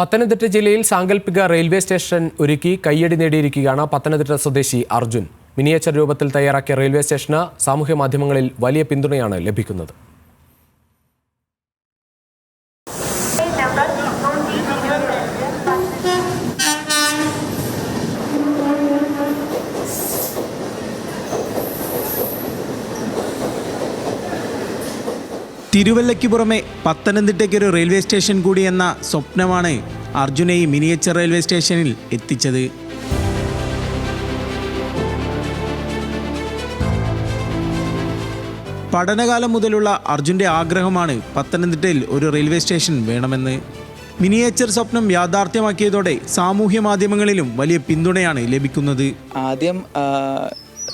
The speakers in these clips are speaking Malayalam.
പത്തനംതിട്ട ജില്ലയിൽ സാങ്കല്പിക റെയിൽവേ സ്റ്റേഷൻ ഒരുക്കി കയ്യടി നേടിയിരിക്കുകയാണ് പത്തനംതിട്ട സ്വദേശി അർജുൻ. മിനിയേച്ചർ രൂപത്തിൽ തയ്യാറാക്കിയ റെയിൽവേ സ്റ്റേഷന് സാമൂഹ്യ മാധ്യമങ്ങളിൽ വലിയ പിന്തുണയാണ് ലഭിക്കുന്നത്. തിരുവല്ലയ്ക്ക് പുറമെ പത്തനംതിട്ടയ്ക്കൊരു റെയിൽവേ സ്റ്റേഷൻ കൂടി എന്ന സ്വപ്നമാണ് അർജുനെ ഈ മിനിയേച്ചർ റെയിൽവേ സ്റ്റേഷനിൽ എത്തിച്ചത്. പഠനകാലം മുതലുള്ള അർജുന്റെ ആഗ്രഹമാണ് പത്തനംതിട്ടയിൽ ഒരു റെയിൽവേ സ്റ്റേഷൻ വേണമെന്ന്. മിനിയേച്ചർ സ്വപ്നം യാഥാർത്ഥ്യമാക്കിയതോടെ സാമൂഹ്യ മാധ്യമങ്ങളിലും വലിയ പിന്തുണയാണ് ലഭിക്കുന്നത്. ആദ്യം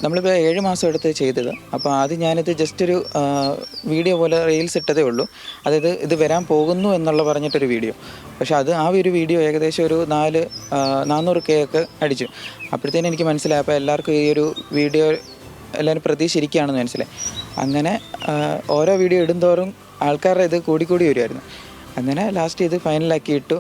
നമ്മളിപ്പോൾ ഏഴ് മാസം എടുത്ത് ചെയ്തത്. അപ്പോൾ ആദ്യം ഞാനിത് ജസ്റ്റ് ഒരു വീഡിയോ പോലെ റീൽസ് ഇട്ടതേ ഉള്ളൂ. അതായത് ഇത് വരാൻ പോകുന്നു എന്നുള്ള പറഞ്ഞിട്ടൊരു വീഡിയോ പക്ഷേ അത് ആ ഒരു വീഡിയോ ഏകദേശം ഒരു നാല് നാനൂറ് കെ ഒക്കെ അടിച്ചു. അപ്പോഴത്തേനും എനിക്ക് മനസ്സിലായി. അപ്പോൾ എല്ലാവർക്കും ഈ ഒരു വീഡിയോ എല്ലാവരും പ്രതീക്ഷിരിക്കുകയാണെന്ന് മനസ്സിലായി. അങ്ങനെ ഓരോ വീഡിയോ ഇടുന്തോറും ആൾക്കാരുടെ ഇത് കൂടിക്കൂടി വരുമായിരുന്നു അങ്ങനെ ലാസ്റ്റ് ഇത് ഫൈനലാക്കി ഇട്ടു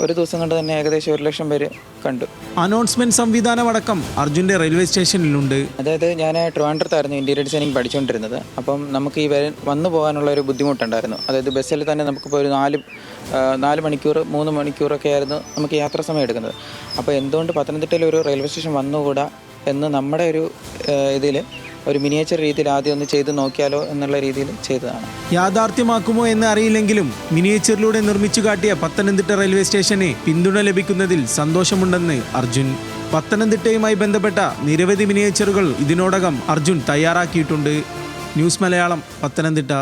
ഒരു ദിവസം കൊണ്ട് തന്നെ ഏകദേശം ഒരു ലക്ഷം പേര് കണ്ടു. അനൗൺസ്മെന്റ് സംവിധാനം അടക്കം അർജുന്റെ റെയിൽവേ സ്റ്റേഷനിലുണ്ട് അതായത് ഞാൻ ട്രിവാൻഡ്രത്തായിരുന്നു ഇന്റീരിയർ ഡിസൈനിങ് പഠിച്ചുകൊണ്ടിരുന്നത്. അപ്പം നമുക്ക് ഈ വരെ വന്നു പോകാനുള്ള ഒരു ബുദ്ധിമുട്ടുണ്ടായിരുന്നു. അതായത് ബസ്സിൽ തന്നെ നമുക്കിപ്പോൾ ഒരു നാല് നാല് മണിക്കൂർ മൂന്ന് മണിക്കൂറൊക്കെ ആയിരുന്നു നമുക്ക് യാത്ര സമയം എടുക്കുന്നത്. അപ്പോൾ എന്തുകൊണ്ട് പത്തനംതിട്ടയിൽ ഒരു റെയിൽവേ സ്റ്റേഷൻ വന്നുകൂടാ എന്ന് നമ്മുടെ ഒരു ഇതിൽ ഒരു മിനിയേച്ചർ രീതിയിൽ ആദ്യം ഒന്ന് ചെയ്ത് നോക്കിയാലോ എന്നുള്ള രീതിയിൽ ചെയ്തതാണ്. യാഥാർത്ഥ്യമാക്കുമോ എന്ന് അറിയില്ലെങ്കിലും മിനിയേച്ചറിലൂടെ നിർമ്മിച്ചു കാട്ടിയ പത്തനംതിട്ട റെയിൽവേ സ്റ്റേഷനെ പിന്തുണ ലഭിക്കുന്നതിൽ സന്തോഷമുണ്ടെന്ന് അർജുൻ. പത്തനംതിട്ടയുമായി ബന്ധപ്പെട്ട നിരവധി മിനിയേച്ചറുകൾ ഇതിനോടകം അർജുൻ തയ്യാറാക്കിയിട്ടുണ്ട്. ന്യൂസ് മലയാളം പത്തനംതിട്ട.